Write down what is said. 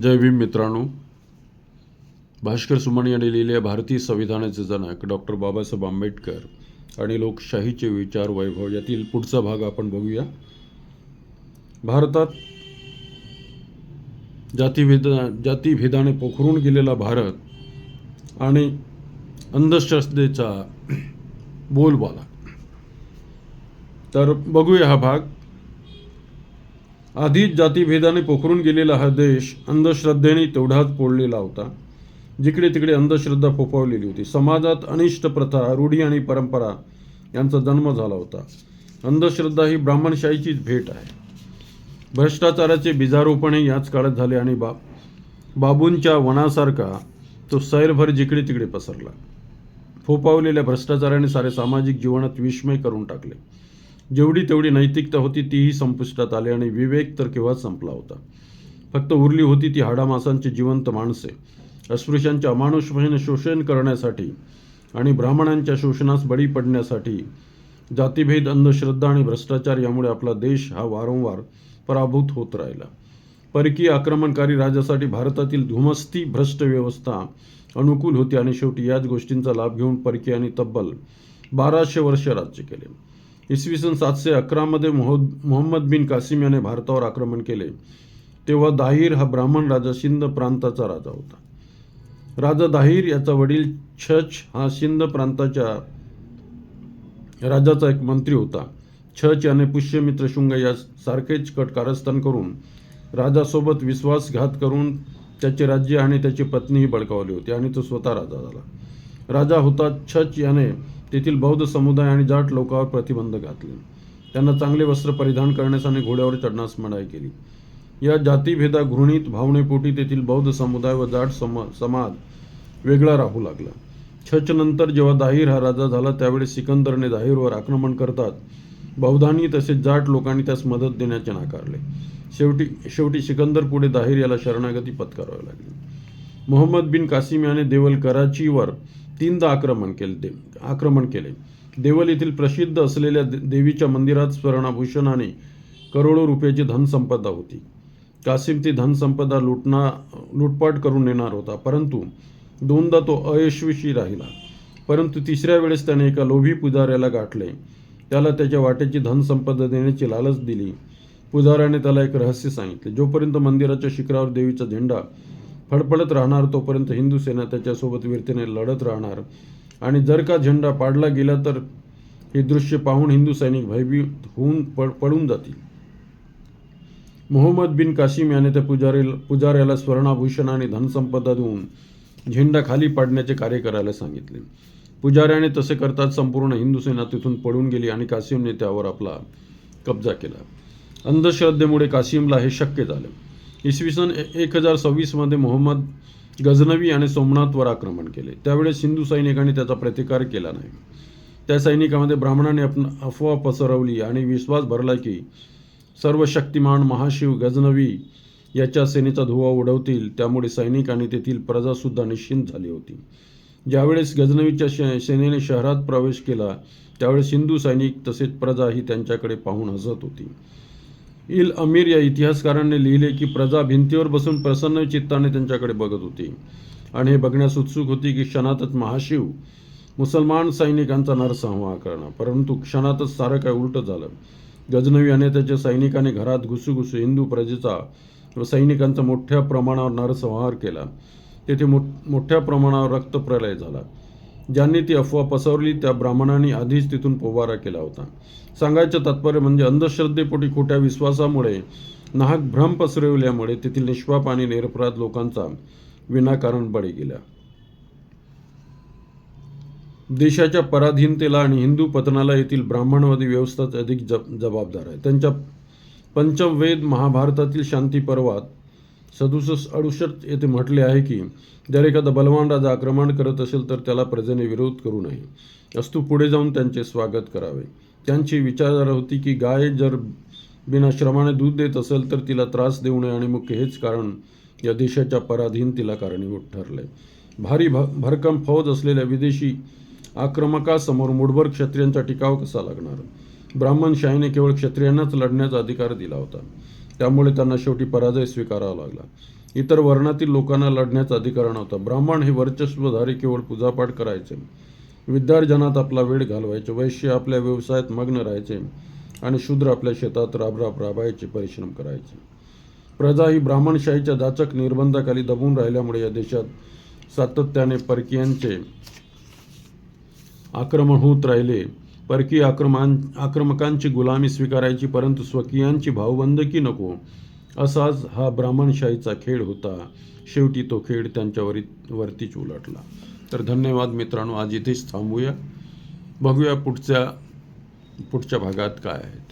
जय भीम मित्रांनो. भास्कर सुमन यांनी लिहिलेल्या भारतीय संविधानाचे जनक डॉक्टर बाबासाहेब आंबेडकर आणि लोकशाहीचे विचार वैभव यातील पुढचा भाग आपण बघूया. भारतात जातीभेद जातीभेदाने पोखरून गेलेला भारत आणि अंधश्रद्धेचा बोलबाला. तर बघूया हा भाग. आधीच जातीभेदाने पोखरून गेलेला हा देश अंधश्रद्धेने तेवढाच पोळलेला होता. जिकडे तिकडे अंधश्रद्धा फोफावलेली होती. समाजात अनिष्ट प्रथा रूढी आणि परंपरा यांचा जन्म झाला होता. अंधश्रद्धा ही ब्राह्मणशाहीचीच भेट आहे. भ्रष्टाचाराचे बिजारोपणे याच काळात झाले आणि बा बाबूंच्या वनासारखा तो सैरभर जिकडे तिकडे पसरला. फोपावलेल्या भ्रष्टाचाराने सारे सामाजिक जीवनात विस्मय करून टाकले. जेवढी तेवढी नैतिकता होती तीही संपुष्टात आली आणि विवेक तर केव्हाच संपला होता. फक्त उरली होती ती हाडामासांची जिवंत माणसे. अस्पृश्यांच्या अमानुषपणे शोषण करण्यासाठी आणि ब्राह्मणांच्या शोषणास बळी पडण्यासाठी जातीभेद अंधश्रद्धा आणि भ्रष्टाचार यामुळे आपला देश हा वारंवार पराभूत होत राहिला. परकीय आक्रमणकारी राजासाठी भारतातील धुमस्ती भ्रष्ट व्यवस्था अनुकूल होती आणि शेवटी याच गोष्टींचा लाभ घेऊन परकीयांनी तब्बल बाराशे वर्ष राज्य केले. इसवी सन सातशे अकरामध्ये मोहद मोहम्मद बिन कासिम याने भारतावर आक्रमण केले. तेव्हा दाहीर हा ब्राह्मण राजा सिंध प्रांताचा राजा होता. राजा दाहीर याचा वडील छच हा सिंध प्रांताच्या राजाचा एक मंत्री होता. छच याने पुष्यमित्र शुंग या सारखेच कट कारस्थान करून राजासोबत विश्वासघात करून त्याचे राज्य आणि त्याची पत्नीही बळकावली होती आणि तो स्वतः राजा झाला. राजा होता छच याने तेथील बौद्ध समुदाय आणि जाट लोकांवर प्रतिबंध घातले. त्यांना चांगले वस्त्र परिधान करण्यास आणि घोड्यावर चढण्यास मनाई केली. या जातीभेदा घृणित भावनेपोटी तेथील बौद्ध समुदाय व जाट सम समाज वेगळा राहू लागला. छच नंतर जेव्हा दाहीर हा राजा झाला त्यावेळी सिकंदरने दाहीरवर आक्रमण करतात बौद्धांनी तसेच जाट लोकांनी त्यास मदत देण्याचे नाकारले. शेवटी शेवटी सिकंदर पुढे दाहीर याला शरणागती पत्करावी लागली. मोहम्मद बिन कासिम याने देवल कराचीवर तीनदा आक्रमण केले दे आक्रमण केले. देवल येथील प्रसिद्ध असलेल्या देवीच्या मंदिरात स्वर्णाभूषणाने करोडो रुपयाची धनसंपदा होती. कासिम ती धनसंपदा लुटना लुटपाट करून नेणार होता परंतु दोनदा तो अयशस्वी राहिला. परंतु तिसऱ्या वेळेस त्याने एका लोभी पुजाऱ्याला गाठले. त्याला त्याच्या वाट्याची धनसंपदा देण्याची लालच दिली. पुजाऱ्याने त्याला एक रहस्य सांगितले जोपर्यंत मंदिराच्या शिखरावर देवीचा झेंडा फडफडत राहणार तोपर्यंत हिंदू सेना त्याच्यासोबत वीरतेने लढत राहणार. आणि जर का झेंडा पाडला गेला तर हे दृश्य पाहून हिंदू सैनिक भयभीत होऊन पड पडून जातील. मोहम्मद बिन कासिम याने त्या पुजारी पुजाऱ्याला स्वर्णाभूषण आणि धनसंपदा देऊन झेंडा खाली पाडण्याचे कार्य करायला सांगितले. पुजाऱ्याने तसे करताच संपूर्ण हिंदू सेना तिथून पळून गेली आणि कासिमने त्यावर आपला कब्जा केला. अंधश्रद्धेमुळे कासिमला हे शक्य झालं. इसवी सन एक हजार सव्वीसमध्ये मोहम्मद गजनवी आणि सोमनाथवर आक्रमण केले. त्यावेळेस हिंदू सैनिकांनी त्याचा प्रतिकार केला नाही. त्या सैनिकामध्ये ब्राह्मणांनी आपण अफवा पसरवली आणि विश्वास भरला की सर्व शक्तिमान महाशिव गजनवी याच्या सेनेचा धुवा उडवतील. त्यामुळे सैनिक आणि तेथील प्रजासुद्धा निश्चिंत झाली होती. ज्यावेळेस गजनवीच्या शे सेनेने शहरात प्रवेश केला त्यावेळेस हिंदू सैनिक तसेच प्रजा ही त्यांच्याकडे पाहून हसत होती. इल अमीर या इतिहासकारांनी लिहिले की प्रजा भिंतीवर बसून प्रसन्न चित्ताने त्यांच्याकडे बघत होती. आणि हे बघण्यास उत्सुक होती की क्षणातच महाशिव मुसलमान सैनिकांचा नरसंहार करणार. परंतु क्षणातच सारं काय उलटं झालं. गजनवी आणि त्याच्या सैनिकाने घरात घुसूघुसू हिंदू प्रजेचा व सैनिकांचा मोठ्या प्रमाणावर नरसंहार केला. तेथे मोठ मोठ्या प्रमाणावर रक्तप्रलय झाला. ज्यांनी ती अफवा पसरवली त्या ब्राह्मणांनी आधीच तिथून पोवारा केला होता. सांगायचं तात्पर्य म्हणजे अंधश्रद्धेपोटी खोट्या विश्वासामुळे नाहक भ्रम पसरवल्यामुळे तेथील निष्पाप आणि निरपराध लोकांचा विनाकारण बळी गेला. देशाच्या पराधीनतेला आणि हिंदू पतनाला येथील ब्राह्मणवादी व्यवस्थाच अधिक जब जबाबदार आहे. त्यांच्या पंचवेद महाभारतातील शांती पर्वात सदुसष्ट अडुसष्ट येथे म्हटले आहे की जर एखादा बलवान राजा आक्रमण करत असेल तर त्याला प्रजेने विरोध करू नये. अस्तू पुढे जाऊन त्यांचे स्वागत करावे. त्यांची विचारधारा होती की गाय जर बिना श्रमाने दूध देत असेल तर तिला त्रास देऊ नये आणि मुख्य हेच कारण या देशाच्या पराधीनतेला कारणीभूत ठरले भारी भ भरकम फौज असलेल्या विदेशी आक्रमकासमोर मुठभर क्षत्रियांचा टिकाव कसा लागणार? ब्राह्मण शाहीने केवळ क्षत्रियांनाच लढण्याचा अधिकार दिला होता. त्यामुळे त्यांना शेवटी पराजय स्वीकारावा लागला. इतर वर्णातील लोकांना लढण्याचा अधिकार नव्हता. ब्राह्मण हे वर्चस्वधारी केवळ पूजापाठ करायचे. विद्यार्जनात आपला वेळ घालवायचे. वैश्य आपल्या व्यवसायात मग्न राहायचे आणि शूद्र आपल्या शेतात राबराब राबायचे परिश्रम करायचे. प्रजा ही ब्राह्मणशाहीच्या दाचक निर्बंधाखाली दबून राहिल्यामुळे या देशात सातत्याने परकीयांचे आक्रमण होत राहिले. परकीय आक्रमां आक्रमकांची गुलामी स्वीकारायची परंतु स्वकीयांची भावबंदकी नको. असाच हा ब्राह्मणशाहीचा खेळ होता. शेवटी तो खेळ त्यांच्यावरी वरतीच उलटला. तर धन्यवाद मित्रांनो आज इथेच थांबूया. बघूया पुढच्या पुढच्या भागात काय आहे ते.